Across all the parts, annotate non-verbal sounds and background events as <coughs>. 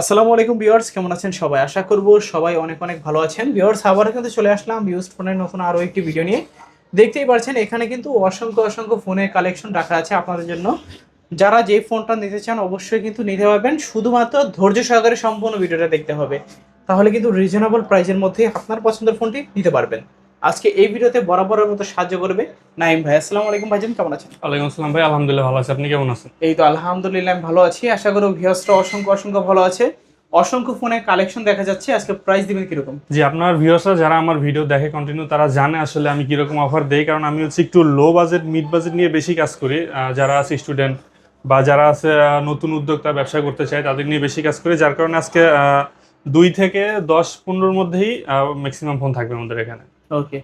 আসসালামু আলাইকুম ভিউয়ার্স, কেমন আছেন সবাই? আশা করব সবাই অনেক অনেক ভালো আছেন। ভিউয়ার্স আবার কিন্তু চলে আসলাম ইউজড ফোনের নতুন আরও একটি ভিডিও নিয়ে। দেখতেই পারছেন, এখানে কিন্তু অসংখ্য অসংখ্য ফোনের কালেকশন রাখা আছে আপনাদের জন্য। যারা যে ফোনটা নিতে চান, অবশ্যই কিন্তু নিতে পারবেন। শুধুমাত্র ধৈর্য সহকারে সম্পূর্ণ ভিডিওটা দেখতে হবে। তাহলে কিন্তু রিজনেবল প্রাইসের মধ্যে আপনার পছন্দের ফোনটি নিতে পারবেন। আজকে এই ভিডিওতে বরাবরের মতো সাহায্য করবে নাইম ভাই। আসসালামু আলাইকুম ভাইজান কেমন আছেন? ওয়ালাইকুম আসসালাম ভাই আলহামদুলিল্লাহ ভালো আছি। আপনি কেমন আছেন? এই তো আলহামদুলিল্লাহ আমি ভালো আছি। আশা করি ভিউয়ার্সরা অসংখ্য অসংখ্য ভালো আছে। অসংখ্য ফোনের কালেকশন দেখা যাচ্ছে। আজকে প্রাইস দিবেন কীরকম? জি আপনার ভিউয়ার্সরা যারা আমার ভিডিও দেখে কন্টিনিউ তারা জানে আসলে আমি কীরকম অফার দেই। কারণ আমি হচ্ছে একটু লো বাজেট মিড বাজেট নিয়ে বেশি কাজ করি। যারা আছে স্টুডেন্ট বা যারা আছে নতুন উদ্যোক্তা ব্যবসা করতে চায় তাদের নিয়ে বেশি কাজ করি। যার কারণে আজকে দুই থেকে দশ পনেরোর মধ্যেই ম্যাক্সিমাম ফোন থাকবে আমাদের এখানে। ওকে।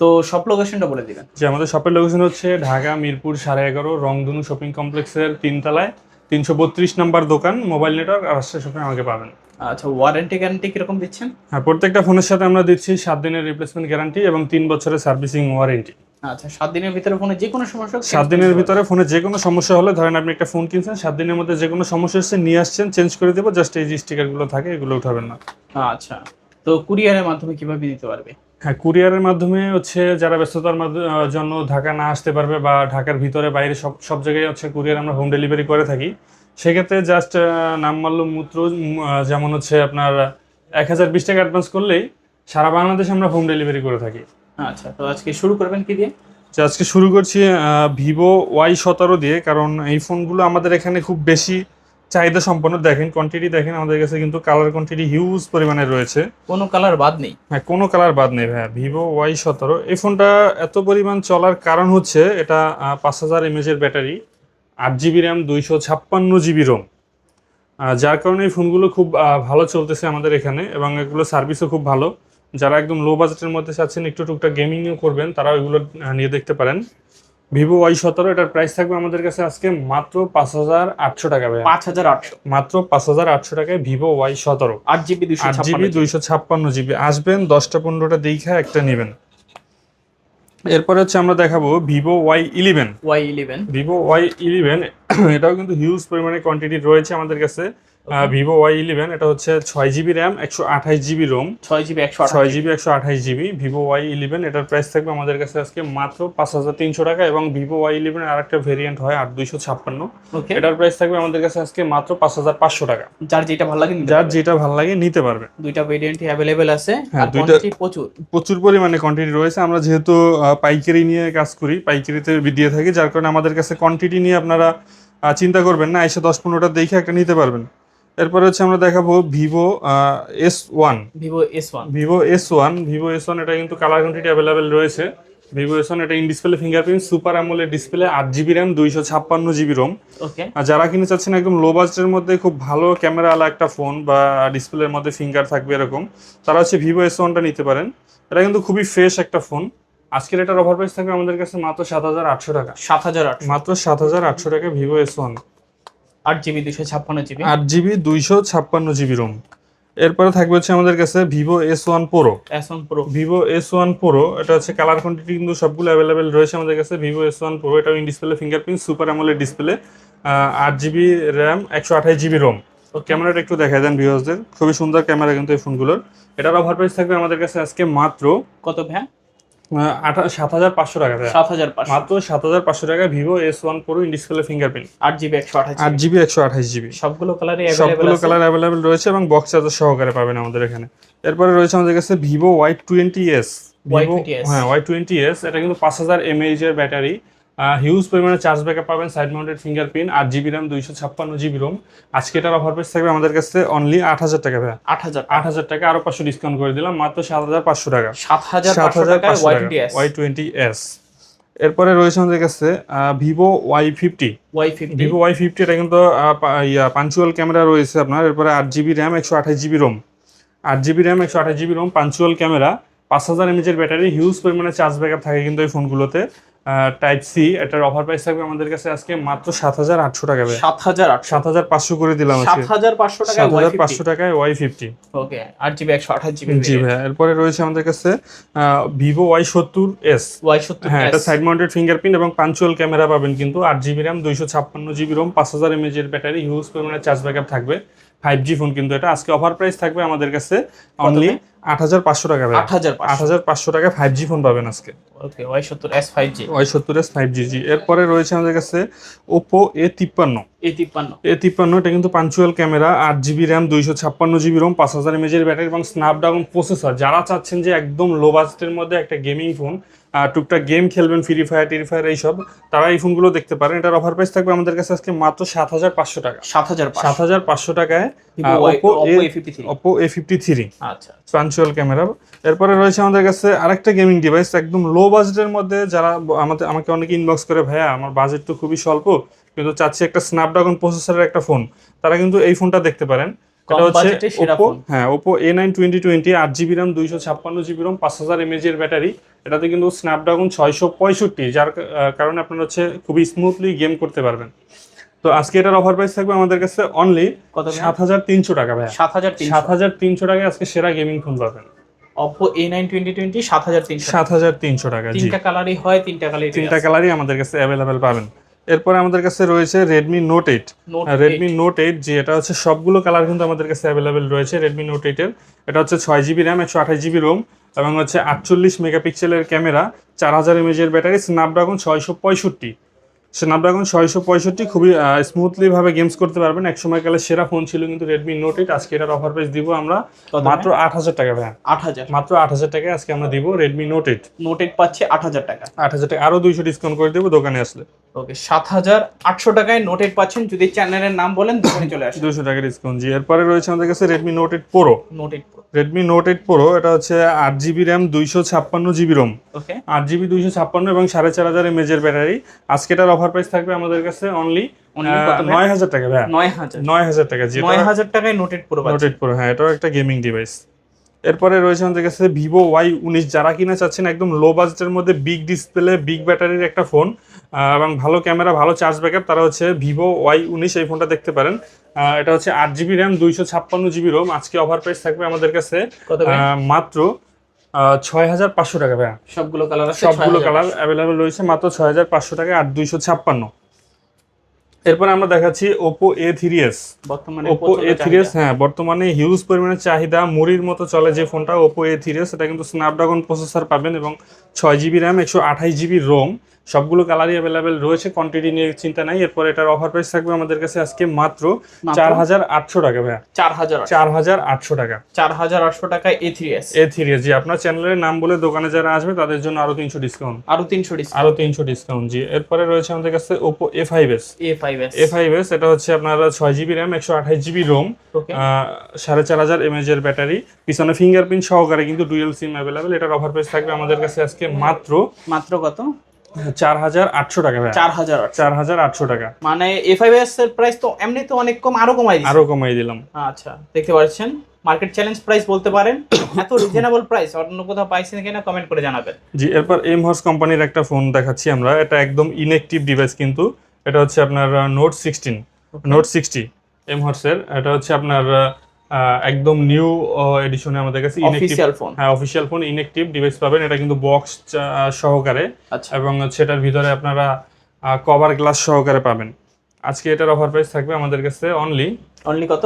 তো সব লোকেশনটা বলে দিবেন। যে আমাদের শপের লোকেশন হচ্ছে ঢাকা মিরপুর সাড়ে এগারো রংধনু শপিং কমপ্লেক্সের তিনতলায় তিনশো বত্রিশ নাম্বার দোকান মোবাইল নেটওয়ার্ক আর শপে আমাকে পাবেন। আচ্ছা ওয়ারেন্টি গ্যারান্টি কীরকম দিচ্ছেন? হ্যাঁ প্রত্যেকটা ফোনের সাথে আমরা দিচ্ছি সাত দিনের রিপ্লেসমেন্ট গ্যারান্টি এবং তিন বছরের সার্ভিসিং ওয়ারেন্টি আচ্ছা সাত দিনের ভিতরে ফোনে যে কোনো সমস্যা সাত দিনের ভিতরে ফোনে যে কোনো সমস্যা হলে ধরেন আপনি একটা ফোন কিনছেন সাত দিনের মধ্যে যে কোনো সমস্যা এসে নিয়ে আসছেন চেঞ্জ করে দেবো জাস্ট এই যে স্টিকারগুলো থাকে এগুলো উঠাবেন না। আচ্ছা তো কুরিয়ারের মাধ্যমে কীভাবে দিতে পারবে? হ্যাঁ কুরিয়ারের মাধ্যমে হচ্ছে যারা ব্যস্ততার জন্য ঢাকা না আসতে পারবে বা ঢাকার ভিতরে বাইরে সব সব জায়গায় হচ্ছে কুরিয়ার আমরা হোম ডেলিভারি করে থাকি। সেক্ষেত্রে জাস্ট নামমাল্য মূত্র যেমন হচ্ছে আপনার এক হাজার বিশ টাকা অ্যাডভান্স করলেই সারা বাংলাদেশে আমরা হোম ডেলিভারি করে থাকি। আচ্ছা তো আজকে শুরু করবেন কি দিয়ে? আজকে শুরু করছি ভিভো ওয়াই সতেরো দিয়ে কারণ এই ফোনগুলো আমাদের এখানে খুব বেশি চাহিদা সম্পন্ন। দেখেন কোয়ান্টিটি দেখেন আমাদের কাছে কিন্তু কালার কোয়ান্টিটি হিউজ পরিমাণে রয়েছে। কোনো কালার বাদ নেই। হ্যাঁ কোনো কালার বাদ নেই ভাইয়া। ভিভো ওয়াই সতেরো। এই ফোনটা এত পরিমাণ চলার কারণ হচ্ছে এটা পাঁচ হাজার এমএচের ব্যাটারি আট জিবি র্যাম দুইশো ছাপ্পান্ন জিবি রোম যার কারণে এই ফোনগুলো খুব ভালো চলতেছে আমাদের এখানে এবং এগুলো সার্ভিসও খুব ভালো। যারা একদম লো বাজেটের মধ্যে চাচ্ছেন একটু টুকটাক গেমিংও করবেন তারা ওইগুলো নিয়ে দেখতে পারেন। ভিভো ওয়াই সতেরো এটার প্রাইস থাকবে আমাদের কাছে আজকে মাত্র পাঁচ হাজার আটশো টাকা পাঁচ হাজার আটশো। মাত্র পাঁচ হাজার আটশো টাকায় ভিভো ওয়াই সতেরো। আট জিবি দুশো আট জিবি দুইশো ছাপ্পান্ন জিবি। আসবেন দশটা পনেরোটা দেখা একটা নেবেন। এরপরে হচ্ছে আমরা দেখাবো Vivo Y eleven. Y eleven. Vivo Y eleven এটাও কিন্তু হিউজ পরিমাণে কোয়ান্টিটি রয়েছে আমাদের কাছে। ভিভো ওয়াই ইলেভেন এটা হচ্ছে ছয় জিবি র্যাম একশো আঠাশ জিবি রোম ছয় জিবি একশো ছয় জিবি একশো আঠাশ জিবি ভিভো ওয়াই ইলেভেন এটার প্রাইস থাকবে আমাদের কাছে আজকে মাত্র পাঁচ হাজার তিনশো টাকা এবং ভিভো ওয়াই ইলেভেন আর একটা ভেরিয়েন্ট হয় আট দুইশো ছাপ্পান্ন। এটার প্রাইস থাকবে আমাদের কাছে আজকে মাত্র পাঁচ হাজার পাঁচশো টাকা। যার যেটা ভালো লাগে যার যেটা ভালো লাগে নিতে পারবে। দুইটা ভেরিয়েন্টই অ্যাভেলেবেল আছে হ্যাঁ, দুইটা- প্রচুর। প্রচুর পরিমাণে কোয়ান্টিটি রয়েছে। আমরা যেহেতু পাইকারি নিয়ে কাজ করি পাইকারিতে দিয়ে থাকি যার কারণে আমাদের কাছে কোয়ান্টিটি নিয়ে আপনারা চিন্তা করবেন না এসে দশ পনেরোটা দেখে একটা নিতে পারবেন। এরপরে হচ্ছে আমরা দেখাবো Vivo S one Vivo S one Vivo S one Vivo S one এটা কিন্তু কালার কোয়ান্টিটি অ্যাভেলেবেল রয়েছে। ভিভো এস ওয়ান এটা in display fingerprint super AMOLED display আট জিবি র্যাম দুইশো ছাপ্পান্ন জিবি রোম আর যারা কিনে চাচ্ছেন একদম লো বাজেটের মধ্যে খুব ভালো ক্যামেরা আলা একটা ফোন বা ডিসপ্লের মধ্যে ফিঙ্গার থাকবে এরকম তারা হচ্ছে ভিভো এস ওয়ানটা নিতে পারেন। এটা কিন্তু খুবই ফ্রেশ একটা ফোন আজকের এটার অফার প্রাইস থাকবে আমাদের কাছে মাত্র সাত হাজার আটশো টাকা। সাত হাজার আটশো। মাত্র সাত হাজার আটশো টাকা ভিভো এস ওয়ান আট জিবি দুশো ছাপ্পান্ন জিবি। আট জিবি দুইশো ছাপ্পান্ন জিবি রোম। এরপরে থাকবে হচ্ছে আমাদের কাছে Vivo S one pro S one pro Vivo S one pro এটা হচ্ছে কালার কোয়ান্টিটি কিন্তু সবগুলো অ্যাভেলেবেল রয়েছে আমাদের কাছে। ভিভো এস ওয়ান প্রো এটা in display fingerprint super AMOLED display আট জিবি র্যাম একশো আঠাশ জিবি রোম ক্যামেরাটা একটু দেখা দেন ভিউয়ার্সদের খুবই সুন্দর ক্যামেরা কিন্তু এই ফোনগুলোর এটার অফার প্রাইস থাকবে আমাদের কাছে আজকে মাত্র কত ভ্যা সাত হাজার পাঁচশো টাকা। সাত হাজার পাঁচশো। মাত্র সাত হাজার পাঁচশো টাকা Vivo S one pro in fingerprint আট জিবি একশো আঠাশ আট জিবি একশো আঠাশ জিবি। সবগুলো অ্যাভেলেবেল সবগুলো কালার অ্যাভেলেবেল রয়েছে এবং বক্স চার্জার সহকারে পাবেন আমাদের এখানে। এরপরে রয়েছে আমাদের কাছে Vivo Y twenty S. Vivo হ্যাঁ ওয়াই টোয়েন্টি এস। এটা কিন্তু পাঁচ হাজার এমএইচ এর ব্যাটারি হিউজ পরিমাণে চার্জ ব্যাকআপ পাবেন সাইড মাউন্টেড ফিঙ্গারপ্রিন্ট আট জিবি র্যাম দুইশো ছাপ্পান্ন জিবি রোম আজকে এটার অফার প্রাইস থাকবে আমাদের কাছে অনলি আট হাজার টাকা ভাইয়া। আট হাজার আট হাজার টাকা আরও পাঁচশো ডিসকাউন্ট করে দিলাম মাত্র সাত হাজার পাঁচশো টাকা। সাত হাজার সাত হাজার পাঁচশো ওয়াই টাকা ওয়াই টোয়েন্টি এস এরপরে রয়েছে আমাদের কাছে Vivo Y fifty Y fifty Vivo Y fifty এটা কিন্তু ইয়া পাঞ্চুয়াল ক্যামেরা রয়েছে আপনার। এরপরে আট জিবি র্যাম একশো আঠাশ জিবি রোম আট জিবি র্যাম একশো আঠাশ জিবি রোম পাঞ্চুয়াল ক্যামেরা পাঁচ হাজার এমএচের ব্যাটারি হিউজ পরিমাণে চার্জ ব্যাকআপ থাকে কিন্তু এই ফোনগুলোতে। টাইপ সি এটার অফার প্রাইস থাকবে আমাদের কাছে আজকে মাত্র সাত হাজার আটশো টাকা সাত হাজার সাত হাজার পাঁচশো করে দিলাম সাত হাজার পাঁচশো টাকায় সাত হাজার পাঁচশো টাকায় ওয়াই ফিফটি ওকে আট জিবি একশো আঠাশ জিবি জি ভাই এরপরে রয়েছে আমাদের কাছে ভিভো ওয়াই সত্তর এস ওয়াই সত্তর হ্যাঁ এটা সাইড মাউন্টেড ফিঙ্গারপ্রিন্ট এবং পাঞ্চুয়াল ক্যামেরা পাবেন কিন্তু আট জিবি র্যাম দুইশো ছাপ্পান্ন জিবি রোম পাঁচ হাজার এমএচ এর ব্যাটারি হিউজ পরিমাণে চার্জ ব্যাকআপ থাকবে। ফাইভ জি ফোন কিন্তু এটা। আজকে অফার প্রাইস থাকবে আমাদের কাছে অনলি আট হাজার পাঁচশো টাকা আট হাজার আট হাজার পাঁচশো টাকা ফাইভ জি ফোন পাবেন আজকে। ওকে ওয়াই সত্তর এস ফাইভ জি ওয়াই সত্তর এস ফাইভ জি জি। এরপরে রয়েছে আমাদের কাছে ওপো এ তিপ্পান্ন। এ তিপ্পান্ন। এ তিপ্পান্ন এটা কিন্তু পাঞ্চুয়াল ক্যামেরা আট জিবি র্যাম দুইশো ছাপ্পান্ন জিবি রোম পাঁচ হাজার এমএজের ব্যাটারি এবং স্ন্যাপড্রাগন প্রসেসর যারা চাচ্ছেন যে একদম লো বাজেটের মধ্যে একটা গেমিং ফোন টুকটাক গেম খেলবেন ফ্রি ফায়ার টি ফায়ার এইসব তারা এই ফোনগুলো দেখতে পারেন। এটার অফার প্রাইস থাকবে আমাদের কাছে আজকে মাত্র সাত হাজার পাঁচশো টাকা। সাত হাজার সাত হাজার পাঁচশো টাকায় Oppo A fifty three Oppo A fifty three আচ্ছা পাঞ্চুয়াল ক্যামেরা এরপরে রয়েছে আমাদের কাছে আরেকটা গেমিং ডিভাইস একদম লো বাজেটের মধ্যে যারা আমাদের আমাকে অনেকে ইনবক্স করে ভাইয়া আমার বাজেট তো খুবই স্বল্প কিন্তু চাচ্ছি একটা স্ন্যাপড্রাগন প্রসেসরের একটা ফোন তারা কিন্তু এই ফোনটা দেখতে পারেন। এটা হচ্ছে ওপো হ্যাঁ Oppo A nine twenty twenty আট জিবি র্যাম দুইশো ছাপ্পান্ন জিবি রোম পাঁচ হাজার এমএজ এর ব্যাটারি এটাতে কিন্তু স্ন্যাপড্রাগন ছয়শো পঁয়ষট্টি যার কারণে আপনারা হচ্ছে খুবই স্মুথলি গেম করতে পারবেন। তো আজকে এটার অফার প্রাইস থাকবে আমাদের কাছে অনলি কত সাত হাজার তিনশো টাকা ভাই সাত হাজার সাত হাজার তিনশো টাকায় আজকে সেরা গেমিং ফোন পাবেন। Oppo A nine twenty twenty সাত হাজার তিনশো। সাত হাজার তিনশো টাকা তিনটা কালারই হয় তিনটা কালারই তিনটা কালারই আমাদের কাছে অ্যাভেলেবেল পাবেন। এরপরে আমাদের কাছে রয়েছে Redmi Note eight Redmi Note eight যে এটা হচ্ছে সবগুলো কালার কিন্তু আমাদের কাছে অ্যাভেলেবেল রয়েছে রেডমি নোট এইটের এটা হচ্ছে ছয় জিবি র্যাম একশো আঠাশ জিবি রোম এবং হচ্ছে আটচল্লিশ মেগাপিক্সেলের ক্যামেরা চার হাজার এমএজের ব্যাটারি স্ন্যাপড্রাগন ছয়শো পঁয়ষট্টি। স্ন্যাপড্রাগন ছয়শো পঁয়ষট্টি খুবই স্মুথলিভাবে গেমস করতে পারবেন। এক সময়কালে সেরা ফোন ছিল কিন্তু রেডমি নোট এইট আজকে এটার অফার প্রাইস দিব আমরা মাত্র আট হাজার টাকা ভাই আট হাজার। মাত্র আট হাজার টাকায় আজকে আমরা দিব Redmi Note eight Note eight পাচ্ছি আট হাজার টাকা। আট হাজার টাকা। আরও দুইশো ডিসকাউন্ট করে দেবো দোকানে আসলে। ওকে সাত হাজার আটশো টাকায় নোট এইট পাচ্ছেন। যদি চ্যানেলের নাম বলেন দোকানে চলে আসেন দুশো টাকা ডিসকাউন্ট জি এরপরে রয়েছে আমাদের কাছে Redmi Note eight Pro Note eight Pro Redmi Note eight Pro এটা হচ্ছে আট জিবি র্যাম দুইশো ছাপ্পান্ন জিবি রোম ওকে। আট জিবি দুইশো ছাপ্পান্ন এবং সাড়ে চার হাজার এমএজের ব্যাটারি আজকেটার অফার প্রাইস থাকবে আমাদের কাছে অনলি? নয় হাজার টাকা ভাই নয় হাজার। নয় হাজার টাকা জি নয় হাজার টাকায় Note eight Pro Note eight Pro হ্যাঁ এটাও একটা গেমিং ডিভাইস এরপরে রয়েছে আমাদের কাছে ভিভো ওয়াই উনিশ। যারা কিনা চাচ্ছেন একদম লো বাজেটের মধ্যে বিগ ডিসপ্লে বিগ ব্যাটারির একটা ফোন এবং ভালো ক্যামেরা ভালো চার্জ ব্যাকআপ তারা হচ্ছে ভিভো ওয়াই উনিশ এই ফোনটা দেখতে পারেন। এটা হচ্ছে আট জিবি র্যাম দুইশো ছাপ্পান্ন জিবি রোম আজকে অফার প্রাইস থাকবে আমাদের কাছে মাত্র ছয় হাজার পাঁচশো টাকা ভাইয়া। সবগুলো কালার সবগুলো 6000 কালার অ্যাভেলেবেল রয়েছে মাত্র ছয় হাজার পাঁচশো টাকা আর দুইশো ছাপ্পান্ন। এরপরে আমরা দেখাচ্ছি ওপো এ থ্রি এস বর্তমানে ওপো এ থ্রি এস হ্যাঁ বর্তমানে হিউজ পরিমাণে চাহিদা মুড়ির মতো চলে যে ফোনটা ওপো এ থ্রি এস এটা কিন্তু স্ন্যাপড্রাগন প্রসেসর পাবেন এবং ছয় জিবি র্যাম একশো আঠাশ জিবি রোম সবগুলো কালারই অ্যাভেলেবেল রয়েছে কোয়ান্টিটি নিয়ে চিন্তা নাই। এরপর এটার অফার প্রাইস থাকবে আমাদের কাছে আজকে মাত্র? চার হাজার আটশো টাকা ভাইয়া। চার হাজার চার হাজার আটশো টাকা। চার হাজার আটশো টাকায় A three S A three S জি। আপনার চ্যানেলের নাম বলে দোকানে যারা আসবে তাদের জন্য আরও তিনশো ডিসকাউন্ট আরও তিনশো ডিসকাউন্ট আরও তিনশো ডিসকাউন্ট জি। এরপরে রয়েছে আমাদের কাছে Oppo A five S A five S A five S এটা হচ্ছে আপনার ছয় জিবি র্যাম একশো আঠাশ জিবি রোম সাড়ে চার হাজার এমএজ এর ব্যাটারি। পিছনে ফিঙ্গারপ্রিন্ট সহকারে কিন্তু ডুয়েল সিম অ্যাভেলেবেল এটার অফার প্রাইস থাকবে আমাদের কাছে আজকে মাত্র মাত্র কত? চার হাজার আটশো টাকা চার হাজার চার হাজার আটশো টাকা। মানে এ ফাইভ এস এর প্রাইস তো এমনি তো অনেক কম আরও কমাই আরও কমাই দিলাম। আচ্ছা দেখতে পাচ্ছেন। মার্কেট চ্যালেঞ্জ প্রাইস বলতে পারেন। এত রিজনেবল প্রাইস অন্য কোথাও পাইছেন কিনা কমেন্ট করে জানাবেন। জি এরপর এম হর্স কোম্পানির একটা ফোন দেখাচ্ছি আমরা। এটা একদম ইনএক্টিভ ডিভাইস কিন্তু। এটা হচ্ছে আপনার Note sixteen Note sixty M হর্সের এটা হচ্ছে আপনার আহ, একদম নিউ এডিশনে আমাদের কাছে অফিসিয়াল ফোন হ্যাঁ অফিসিয়াল ফোন ইনএক্টিভ ডিভাইস পাবেন। এটা কিন্তু বক্স সহকারে। আচ্ছা। এবং এটার ভিতরে আপনারা কভার গ্লাস সহকারে পাবেন। আজকে এটার অফার প্রাইস থাকবে আমাদের কাছে অনলি অনলি কত?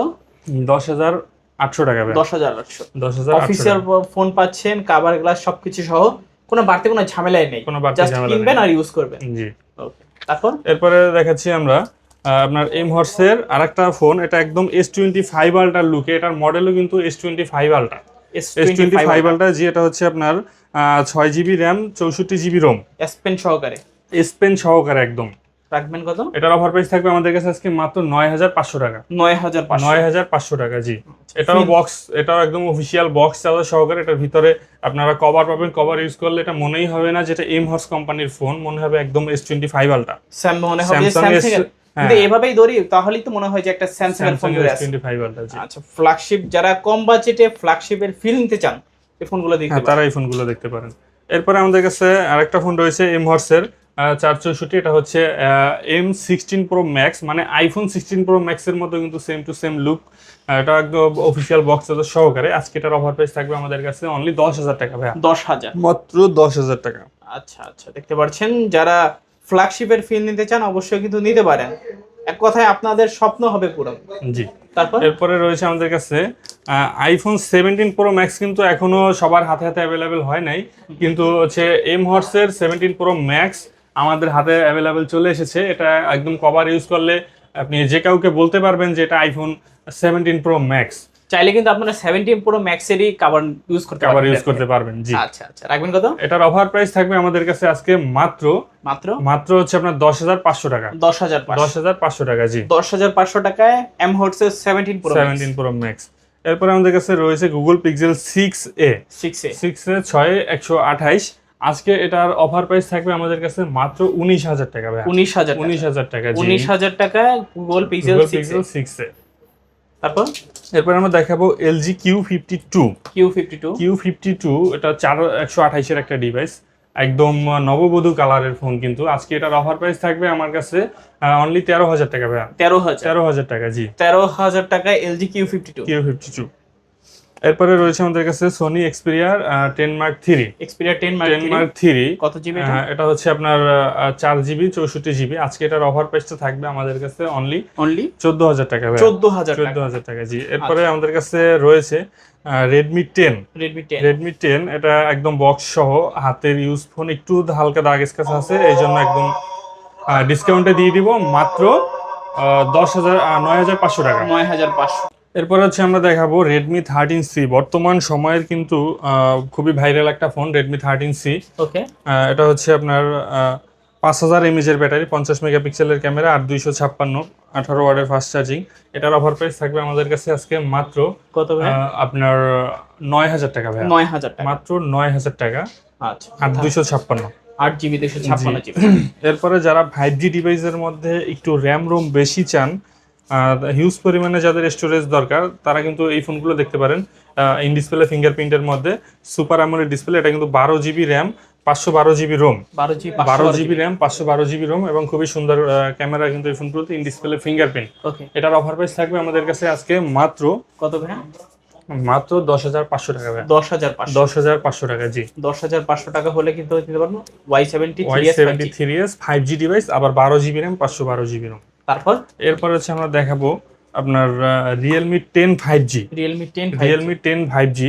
দশ হাজার আটশো টাকা দশ হাজার আটশো। দশ হাজার অফিসিয়াল ফোন পাচ্ছেন কাভার গ্লাস সবকিছু সহ। কোনো বাড়তি কোনো ঝামেলাই নেই। কোনো বাড়তি ঝামেলা কিনবেন। আর ইউজ করবেন। জি। ওকে তারপর? এরপরে দেখাচ্ছি আমরা আপনার এম হর্সের আরেকটা ফোন এটা একদম এস টোয়েন্টি ফাইভ আল্টার লুকে এটার মডেলও কিন্তু S twenty five Ultra S twenty five Ultra জি এটা হচ্ছে আপনার ছয় জিবি র্যাম চৌষট্টি জিবি রোম এস পেন সহকারে। এস পেন সহকারে একদম। রাখবেন কত? এটার অফার প্রাইস থাকবে আমাদের কাছে আজকে মাত্র নয় হাজার পাঁচশো টাকা। নয় হাজার নয় হাজার পাঁচশো টাকা জি। এটাও বক্স এটাও একদম অফিসিয়াল বক্স চার্জার সহকারে এটার ভিতরে আপনারা কভার পাবেন। কভার ইউজ করলে এটা মনেই হবে না যেটা এম হর্স কোম্পানির ফোন মনে হবে একদম S twenty five Ultra Sam Samsung. কিন্তু এভাবেই ধরি তাহলেই তো মনে হয় যে একটা স্যামসাং এর ফোন আছে। আচ্ছা ফ্ল্যাগশিপ যারা কম বাজেটে ফ্ল্যাগশিপের ফিল নিতে চান এই ফোনগুলো দেখতে হ্যাঁ পারেন। তারা এই ফোনগুলো দেখতে পারেন। এরপরে আমাদের কাছে আরেকটা ফোন রয়েছে এম হর্সের চার চৌষট্টি এটা হচ্ছে এম সিক্সটিন প্রো ম্যাক্স মানে আইফোন সিক্সটিন প্রো ম্যাক্সের মতো কিন্তু সেম টু সেম লুক এটা একদম অফিসিয়াল বক্স সহকারে। আজকে এটার অফার প্রাইস থাকবে আমাদের কাছে অনলি দশ হাজার টাকা ভাইয়া। দশ হাজার। মাত্র দশ হাজার টাকা। আচ্ছা আচ্ছা দেখতে পাচ্ছেন যারা ফ্ল্যাগশিপের ফিল নিতে চান অবশ্যই কিন্তু নিতে পারেন। এক কথায় আপনাদের স্বপ্ন হবে পুরো। জি। তারপর? এরপরে রয়েছে আমাদের কাছে আইফোন সেভেন্টিন প্রো ম্যাক্স কিন্তু এখনও সবার হাতে হাতে অ্যাভেলেবেল হয় নাই। কিন্তু হচ্ছে এম হর্সের সেভেন্টিন প্রো ম্যাক্স আমাদের হাতে অ্যাভেলেবেল চলে এসেছে। এটা একদম কভার ইউজ করলে আপনি যে কাউকে বলতে পারবেন যে এটা আইফোন সেভেন্টিন প্রো ম্যাক্স চাইলে কিন্তু আপনারা সেভেন্টিন প্রো ম্যাক্সেরই কাভার ইউজ করতে পারবেন কভার ইউজ করতে পারবেন জি। আচ্ছা আচ্ছা। রাখবেন কত? এটার অফার প্রাইস থাকবে আমাদের কাছে আজকে মাত্র মাত্র? মাত্র হচ্ছে আপনার দশ হাজার পাঁচশো টাকা। দশ হাজার দশ হাজার পাঁচশো টাকা জি। দশ হাজার পাঁচশো টাকায় এম হোর্সের সেভেন্টিন পুরো সেভেন্টিন প্রো ম্যাক্স এরপরে আমাদের কাছে রয়েছে Google Pixel six A six A six A ছয় একশো আঠাইশ। আজকে এটার অফার প্রাইস থাকবে আমাদের কাছে মাত্র উনিশ হাজার টাকা ভাই উনিশ হাজার উনিশ হাজার টাকা উনিশ হাজার টাকায় Google Pixel Google six Pixel six A তারপর? এরপর আমরা দেখাবো LG Q fifty two Q fifty two Q fifty two এটা চার একশো আঠাইশের একটা ডিভাইস একদম নববধূ কালারের ফোন কিন্তু। আজকে এটার অফার প্রাইস থাকবে আমার কাছে অনলি তেরো হাজার টাকা ভাইয়া। তেরো হাজার। তেরো হাজার টাকা জি। তেরো হাজার টাকা LG Q fifty two Q fifty two এরপরে রয়েছে আমাদের কাছে Sony Xperia ten Mark three Xperia ten ten Mark three কত জিবি এটা? হচ্ছে আপনার চার জিবি চৌষট্টি জিবি আজকে এটার অফার প্রাইসটা থাকবে আমাদের কাছে অনলি অনলি চোদ্দ হাজার টাকা চোদ্দ হাজার চোদ্দ হাজার টাকা জি। এরপরে আমাদের কাছে রয়েছে Redmi ten Redmi ten Redmi ten এটা একদম বক্স সহ হাতের ইউজ ফোন একটু হালকা দাগ স্কেচ আছে এই জন্য একদম ডিসকাউন্টে দিয়ে দিব মাত্র দশ হাজার নয় হাজার পাঁচশো টাকা। নয় হাজার পাঁচশো। এরপর হচ্ছে আমরা দেখাবো রেডমি থার্টিন সি বর্তমান সময়ের কিন্তু খুবই ভাইরাল একটা phone Redmi thirteen C okay এটা হচ্ছে আপনার পাঁচ হাজার এমএজের ব্যাটারি পঞ্চাশ মেগাপিক্সেলের ক্যামেরা আর দুইশো ছাপ্পান্ন আঠারো ওয়ার্ডের ফাস্ট চার্জিং এটার অফার প্রাইস থাকবে আমাদের কাছে আজকে মাত্র কত ভাই আপনার নয় হাজার টাকা ভাই নয় হাজার টাকা। মাত্র নয় হাজার টাকা। আচ্ছা। আর দুইশো ছাপ্পান্ন। আট জিবি দুশো ছাপ্পান্ন জিবি। এরপরে যারা ফাইভ জি ডিভাইসের মধ্যে একটু র্যাম রোম বেশি চান হিউজ পরিমাণে যাদের স্টোরেজ দরকার তারা কিন্তু এই ফোনগুলো দেখতে পারেন ইন ডিসপ্লে ফিঙ্গারপ্রিন্টের মধ্যে। সুপার আমলের ডিসপ্লে এটা কিন্তু বারো জিবি র্যাম পাঁচশো বারো জিবি রোম বারো জিবি বারো জিবি র্যাম পাঁচশো বারো জিবি রোম এবং খুবই সুন্দর ক্যামেরা কিন্তু এই ফোনগুলোতে ইন ডিসপ্লে ফিঙ্গারপ্রিন্ট ওকে এটার অফার প্রাইস থাকবে আমাদের কাছে আজকে মাত্র কত ভাই মাত্র দশ হাজার পাঁচশো টাকা। দশ হাজার দশ হাজার পাঁচশো টাকা জি। দশ হাজার পাঁচশো টাকা হলে কিন্তু দিতে পারব। Y seventy Y seventy three S five G device আবার বারো জিবি র্যাম পাঁচশো বারো জিবি রোম তারপর? এরপর হচ্ছে আমরা দেখাবো আপনার Realme ten five G Realme ten Realme ten five G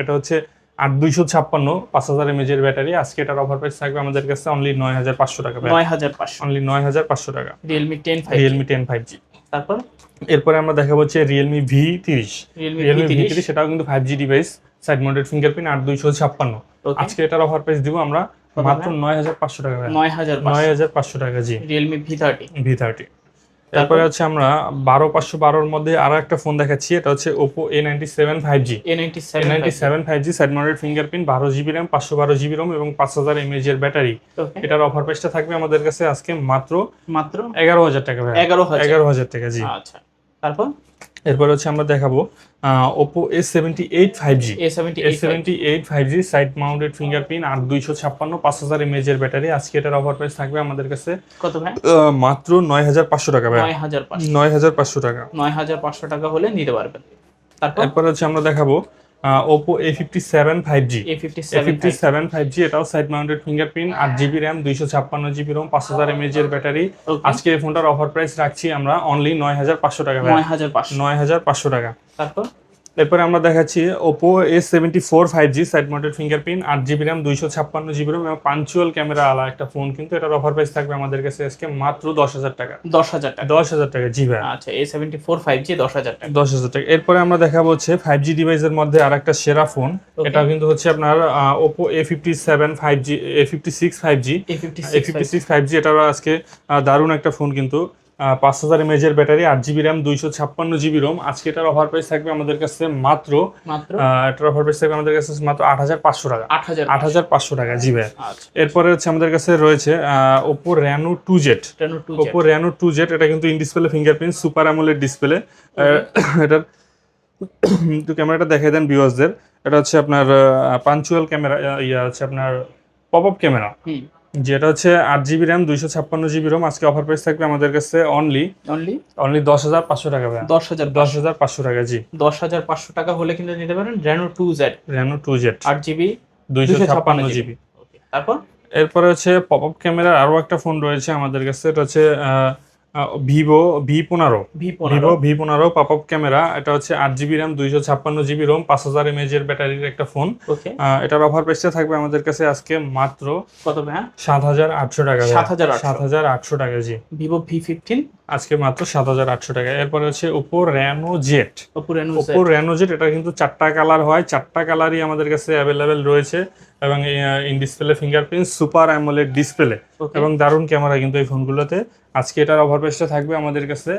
এটা হচ্ছে আট দুইশো ছাপ্পান্ন পাঁচ হাজার এমএজের ব্যাটারি। আজকে এটার অফার প্রাইস থাকবে আমাদের কাছে অনলি নয় হাজার পাঁচশো টাকা নয় হাজার পাঁচশো। অনলি নয় হাজার পাঁচশো টাকা। Realme ten Realme ten five G তারপর? এরপরে আমরা দেখাবো হচ্ছে রিয়েলমি ভি তিরিশ। রিয়েলমি ভি তিরিশ। সেটাও কিন্তু five G device side mounted fingerprint আট দুইশো ছাপ্পান্ন। আজকে এটার অফার প্রাইস দিব আমরা মাত্র নয় হাজার পাঁচশো টাকা নয় হাজার নয় হাজার পাঁচশো টাকা জি। Realme V thirty V thirty তারপরে? হচ্ছে আমরা বারো পাঁচশো বারোর মধ্যে আরও একটা ফোন দেখাচ্ছি। এটা হচ্ছে Oppo A ninety seven five G A ninety seven five G side mounted fingerprint বারো জিবি র্যাম পাঁচশো বারো জিবি রোম এবং পাঁচ হাজার এমএজ এর ব্যাটারি এটার অফার প্রাইসটা থাকবে আমাদের কাছে আজকে মাত্র মাত্র এগারো হাজার টাকা এগারো এগারো হাজার টাকা জি। আচ্ছা। তারপর? এরপর হচ্ছে আমরা দেখাবো Oppo A seventy eight five G A seventy eight five G side mounted fingerprint আর দুইশো ছাপ্পান্ন পাঁচ হাজার এমএজ এর ব্যাটারি আজকে এটার অফার প্রাইস থাকবে আমাদের কাছে কত ভাই? মাত্র নয় হাজার পাঁচশো টাকা ভাই নয় হাজার পাঁচশো। নয় হাজার পাঁচশো টাকা। নয় হাজার পাঁচশো টাকা হলে নিতে পারবেন। তারপর? এরপর হচ্ছে আমরা দেখাবো Oppo A fifty seven five G A fifty seven five G এটাও সাইড মাউন্টেড ফিঙ্গারপ্রিন্ট আট জিবি র্যাম দুইশো ছাপ্পান্ন জিবি রোম পাঁচ হাজার এমএজ এর ব্যাটারি। আজকে এই ফোনটার অফার প্রাইস রাখছি আমরা অনলি নয় হাজার পাঁচশো টাকা। নয় হাজার পাঁচশো টাকা। তারপর? এরপরে আমরা দেখাচ্ছি Oppo S seventy four five G side mounted fingerprint আট জিবি র্যাম দুইশো ছাপ্পান্ন জিবি রোম এবং পাঞ্চুয়াল ক্যামেরা আলা একটা ফোন কিন্তু এটার অফার প্রাইস থাকবে আমাদের কাছে আজকে মাত্র দশ হাজার টাকা। দশ হাজার টাকা। দশ হাজার টাকা জি ভাই আচ্ছা A seventy four five G দশ হাজার টাকা। দশ হাজার টাকা। এরপরে আমরা দেখাবো হচ্ছে ফাইভ জি ডিভাইসের মধ্যে আর একটা সেরা ফোন এটা কিন্তু হচ্ছে আপনার Oppo A fifty seven five G A fifty six five G A fifty six five G এটারও আজকে দারুণ একটা ফোন কিন্তু। পাঁচ হাজার এমএজের ব্যাটারি আট জিবি র্যাম দুইশো ছাপ্পান্ন জিবি রোম আজকে এটার অফার প্রাইস থাকবে আমাদের কাছে মাত্র এটার অফার প্রাইস থাকবে আমাদের কাছে মাত্র আট হাজার পাঁচশো টাকা। আট হাজার আট হাজার পাঁচশো টাকা জি ভাই আচ্ছা। এরপরে হচ্ছে আমাদের কাছে রয়েছে Oppo Reno two Z Oppo Reno two Z এটা কিন্তু in display fingerprint super AMOLED display এটার <coughs> একটু ক্যামেরাটা দেখাই দেন ভিউয়ার্সদের এটা হচ্ছে আপনার পাঞ্চুয়াল ক্যামেরা ইয়া হচ্ছে আপনার পপ আপ ক্যামেরা যেটা হচ্ছে আট জিবি র্যাম দুইশো ছাপ্পান্ন জিবি রোম আজকে অফার প্রাইস থাকবে আমাদের কাছে অনলি অনলি অনলি দশ হাজার পাঁচশো টাকা দশ হাজার দশ হাজার পাঁচশো টাকা জি। দশ হাজার পাঁচশো টাকা হলে কিন্তু নিতে পারেন Reno two Z Reno two Z আট জিবি দুইশো 256 ছাপ্পান্ন জিবি তারপর? এরপরে হচ্ছে পপ আপ ক্যামেরার আরও একটা ফোন রয়েছে আমাদের কাছে। এটা হচ্ছে ভিভো ভি পনেরো। ভিভো ভি পনেরো পপ আপ ক্যামেরা এটা হচ্ছে আট জিবি র্যাম দুইশো ছাপ্পান্ন জিবি রোম পাঁচ হাজার এমএজ এর ব্যাটারির একটা ফোন এটার অফার প্রাইসটা থাকবে আমাদের কাছে আজকে মাত্র কত সাত হাজার আটশো টাকা 7,800 সাত হাজার আটশো টাকা জি। Vivo V fifteen? আজকে মাত্র সাত হাজার আটশো টাকা। এরপরে হচ্ছে Oppo Reno Z Oppo Reno Z এটা কিন্তু চারটা কালার হয়। চারটা কালারই আমাদের কাছে অ্যাভেলেবেল রয়েছে এবং in display fingerprint super AMOLED display এবং দারুণ ক্যামেরা কিন্তু এই ফোনগুলোতে। আজকে এটার অফার প্রাইসটা থাকবে আমাদের কাছে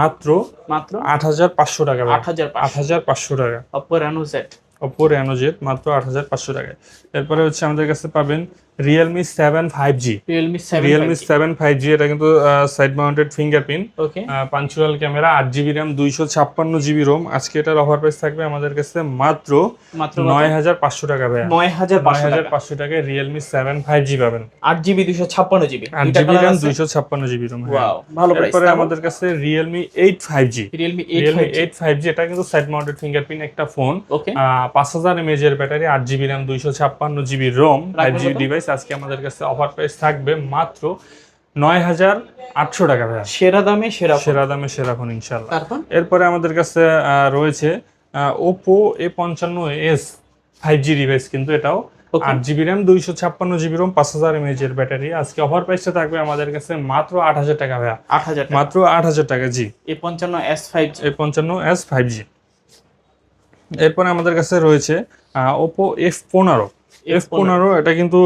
মাত্র মাত্র আট হাজার পাঁচশো টাকা আট হাজার আট হাজার পাঁচশো টাকা। Oppo Reno Z Oppo Reno Z মাত্র আট হাজার পাঁচশো টাকায়। এরপরে হচ্ছে আমাদের কাছে পাবেন Realme seven five G Realme seven Realme seven five G এটা কিন্তু side mounted fingerprint okay punch hole camera আট জিবি র্যাম দুইশো ছাপ্পান্ন জিবি রোম আজকে এটার অফার প্রাইস থাকবে আমাদের কাছে মাত্র মাত্র নয় হাজার পাঁচশো টাকা ভাইয়া। নয় হাজার হাজার টাকা পাঁচশো টাকায় রিয়েলমি সেভেন ফাইভ জি পাবেন। আট জিবি দুশো ছাপ্পান্ন জিবি আট জিবি র্যাম দুইশো ছাপ্পান্ন জিবি রোম ওয়াও ভালো এরপরে আমাদের কাছে Realme eight five G Realme eight Realme eight five G এটা কিন্তু সাইড মাউন্টেড ফিঙ্গারপ্রিন্ট একটা ফোন ওকে পাঁচ হাজার এমএজ এর ব্যাটারি আট জিবি র্যাম দুইশো ছাপ্পান্ন GB ROM five GB device আজকে আমাদের কাছে অফার প্রাইস থাকবে মাত্র নয় হাজার আটশো টাকা ভাইয়া। সেরা দামে সেরা সেরা দামে সেরা ফোন ইনশাল্লাহ এরপরে আমাদের কাছে রয়েছে ওপো এ পঞ্চান্ন এস ফাইভ জি ডিভাইস কিন্তু এটাও আট জিবি র্যাম দুইশো ছাপ্পান্ন জিবি রোম পাঁচ হাজার এমএজ এর ব্যাটারি। আজকে অফার প্রাইসটা থাকবে আমাদের কাছে মাত্র আট হাজার টাকা ভাইয়া। আট হাজার মাত্র আট হাজার টাকা জি। এ পঞ্চান্ন এস ফাইভ এ পঞ্চান্ন এস ফাইভ জি এরপরে আমাদের কাছে রয়েছে ওপো এফ পনেরো। এফ পনেরো। এটা কিন্তু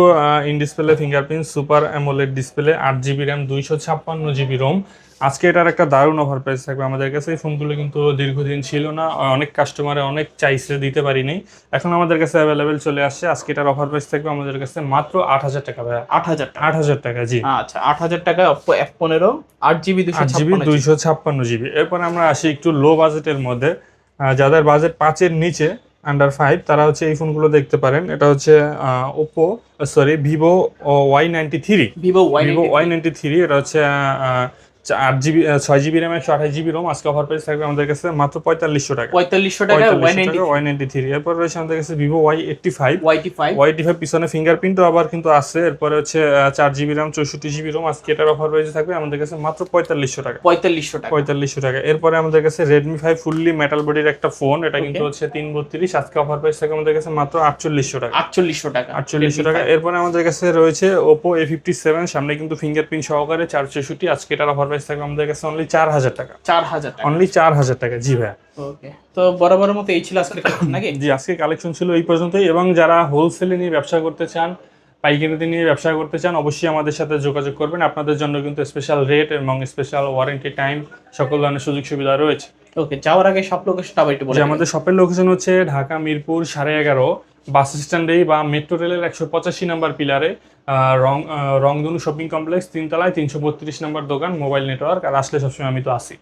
in display fingerprint super AMOLED display আট জিবি র্যাম দুইশো ছাপ্পান্ন জিবি রোম আজকে এটার একটা দারুণ অফার প্রাইস থাকবে আমাদের কাছে। এই ফোনগুলো কিন্তু দীর্ঘদিন ছিল না অনেক কাস্টমারে অনেক চাইছে দিতে পারিনি। এখন আমাদের কাছে অ্যাভেলেবেল চলে আসছে। আজকে এটার অফার প্রাইস থাকবে আমাদের কাছে মাত্র আট হাজার টাকা ভাইয়া। আট হাজার টাকা। আট হাজার টাকা জি। আচ্ছা আট হাজার টাকায় অপ্পো এফ পনেরো আট জিবি দুশো জিবি দুইশো ছাপ্পান্ন জিবি এরপরে আমরা আসি একটু লো বাজেটের মধ্যে। যাদের বাজেট পাঁচের নিচে আন্ডার ফাইভ তারা হচ্ছে এই ফোনগুলো দেখতে পারেন। এটা হচ্ছে Oppo sorry Vivo Y ninety three Vivo Y Vivo Y ninety three এটা হচ্ছে আট জিবি ছয় জিবি র্যাম একশো আঠাশ জিবি রোম আজকে অফার প্রাইস থাকবে আমাদের কাছে মাত্র পঁয়তাল্লিশশো টাকা। পঁয়তাল্লিশশো টাকা ওয়াই নাইনটি থ্রি এরপর রয়েছে আমাদের কাছে Vivo Y eighty five Y eighty five Y eighty five পিছনে ফিঙ্গারপ্রিন্টও আবার কিন্তু আছে। এরপরে হচ্ছে চার জিবি র্যাম চৌষট্টি জিবি রোম আজকে এটার অফার রয়েছে থাকবে আমাদের কাছে মাত্র পঁয়তাল্লিশশো টাকা। পঁয়তাল্লিশশো টাকা। পঁয়তাল্লিশশো টাকা। এরপরে আমাদের কাছে রেডমি ফাইভ ফুললি মেটাল বডির একটা ফোন এটা কিন্তু হচ্ছে তিন বত্রিশ। আজকে অফার প্রাইস থাকে আমাদের কাছে মাত্র আটচল্লিশশো টাকা। আটচল্লিশশো টাকা। আটচল্লিশশো টাকা। এরপরে আমাদের কাছে রয়েছে ওপো এ ফিফটি সেভেন সামনে কিন্তু ফিঙ্গারপ্রিন্ট সহকারে চার চৌষট্টি। আজকে এটার অফার প্রাইস থাকবে আমাদের কাছে অনলি চার হাজার টাকা। চার হাজার অনলি চার হাজার টাকা জি ভাইয়া। ওকে তো বরাবরের মতো এই ছিল আজকের নাকি? জি আজকে কালেকশন ছিল এই পর্যন্তই। এবং যারা হোলসেলে নিয়ে ব্যবসা করতে চান পাইকারিতে নিয়ে ব্যবসা করতে চান অবশ্যই আমাদের সাথে যোগাযোগ করবেন। আপনাদের জন্য কিন্তু স্পেশাল রেট এবং স্পেশাল ওয়ারেন্টি টাইম সকল ধরনের সুযোগ সুবিধা রয়েছে। ওকে যাওয়ার আগে সব লোকেশনটা আবার একটু বলে আমাদের শপের লোকেশন হচ্ছে ঢাকা মিরপুর সাড়ে এগারো। বাস স্ট্যান্ডেই বা মেট্রো রেলের একশো পঁচাশি নাম্বার পিলারে রং রংধনু শপিং কমপ্লেক্স তিনতলায় তিনশো বত্রিশ নাম্বার দোকান মোবাইল নেটওয়ার্ক আর আসলে সবসময় আমি তো আসি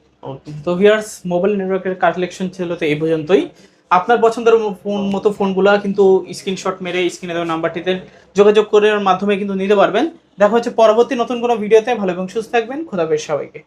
তো ভিয়ার্স মোবাইল নেটওয়ার্কের কালেকশন ছিল তো এই পর্যন্তই। আপনার পছন্দের ফোন মতো ফোনগুলো কিন্তু স্ক্রিনশট মেরে স্ক্রিনে দেওয়া নাম্বারটিতে যোগাযোগ করার মাধ্যমে কিন্তু নিতে পারবেন। দেখা হচ্ছে পরবর্তী নতুন কোনো ভিডিওতে ভালো এবং সুস্থ থাকবেন, খোদাফেজ সবাইকে।